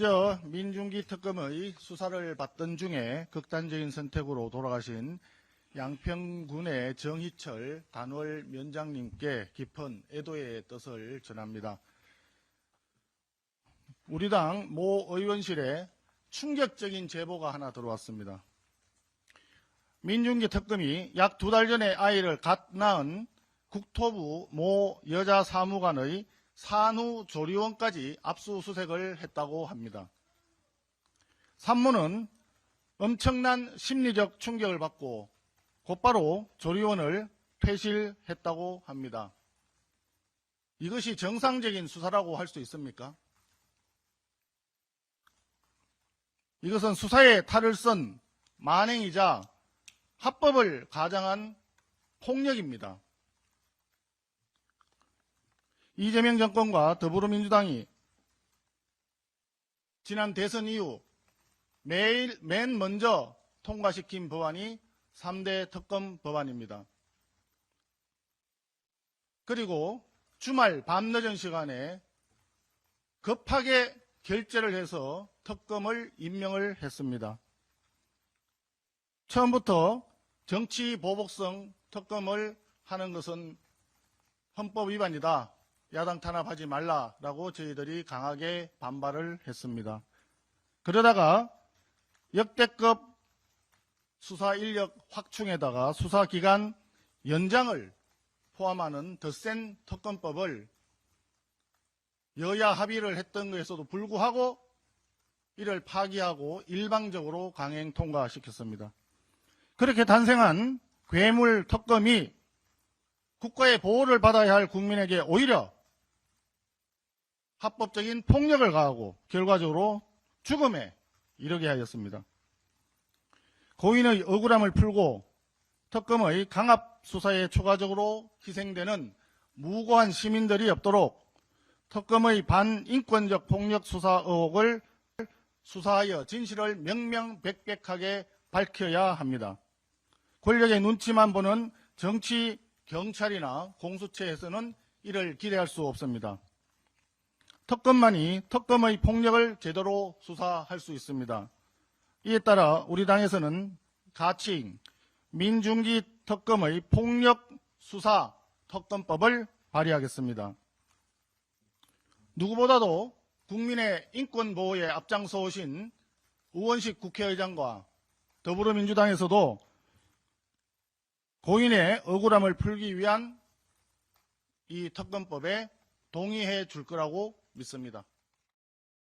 먼저 민중기 특검의 수사를 받던 중에 극단적인 선택으로 돌아가신 양평군의 정희철 단월 면장님께 깊은 애도의 뜻을 전합니다. 우리 당 모 의원실에 충격적인 제보가 하나 들어왔습니다. 민중기 특검이 약 두 달 전에 아이를 갓 낳은 국토부 모 여자 사무관의 산후조리원까지 압수수색을 했다고 합니다. 산모는 엄청난 심리적 충격을 받고 곧바로 조리원을 폐실했다고 합니다. 이것이 정상적인 수사라고 할 수 있습니까? 이것은 수사에 탈을 쓴 만행이자 합법을 가장한 폭력입니다. 이재명 정권과 더불어민주당이 지난 대선 이후 매일 맨 먼저 통과시킨 법안이 3대 특검 법안입니다. 그리고 주말 밤늦은 시간에 급하게 결재를 해서 특검을 임명을 했습니다. 처음부터 정치 보복성 특검을 하는 것은 헌법 위반이다. 야당 탄압하지 말라라고 저희들이 강하게 반발을 했습니다. 그러다가 역대급 수사 인력 확충에다가 수사 기간 연장을 포함하는 더 센 특검법을 여야 합의를 했던 것에서도 불구하고 이를 파기하고 일방적으로 강행 통과시켰습니다. 그렇게 탄생한 괴물 특검이 국가의 보호를 받아야 할 국민에게 오히려 합법적인 폭력을 가하고 결과적으로 죽음에 이르게 하였습니다. 고인의 억울함을 풀고 특검의 강압 수사에 추가적으로 희생되는 무고한 시민들이 없도록 특검의 반인권적 폭력 수사 의혹을 수사하여 진실을 명명백백하게 밝혀야 합니다. 권력의 눈치만 보는 정치 경찰이나 공수처에서는 이를 기대할 수 없습니다. 특검만이 특검의 폭력을 제대로 수사할 수 있습니다. 이에 따라 우리 당에서는 가칭 민중기 특검의 폭력 수사 특검법을 발의하겠습니다. 누구보다도 국민의 인권 보호에 앞장서 오신 우원식 국회의장과 더불어민주당에서도 고인의 억울함을 풀기 위한 이 특검법에 동의해 줄 거라고 믿습니다.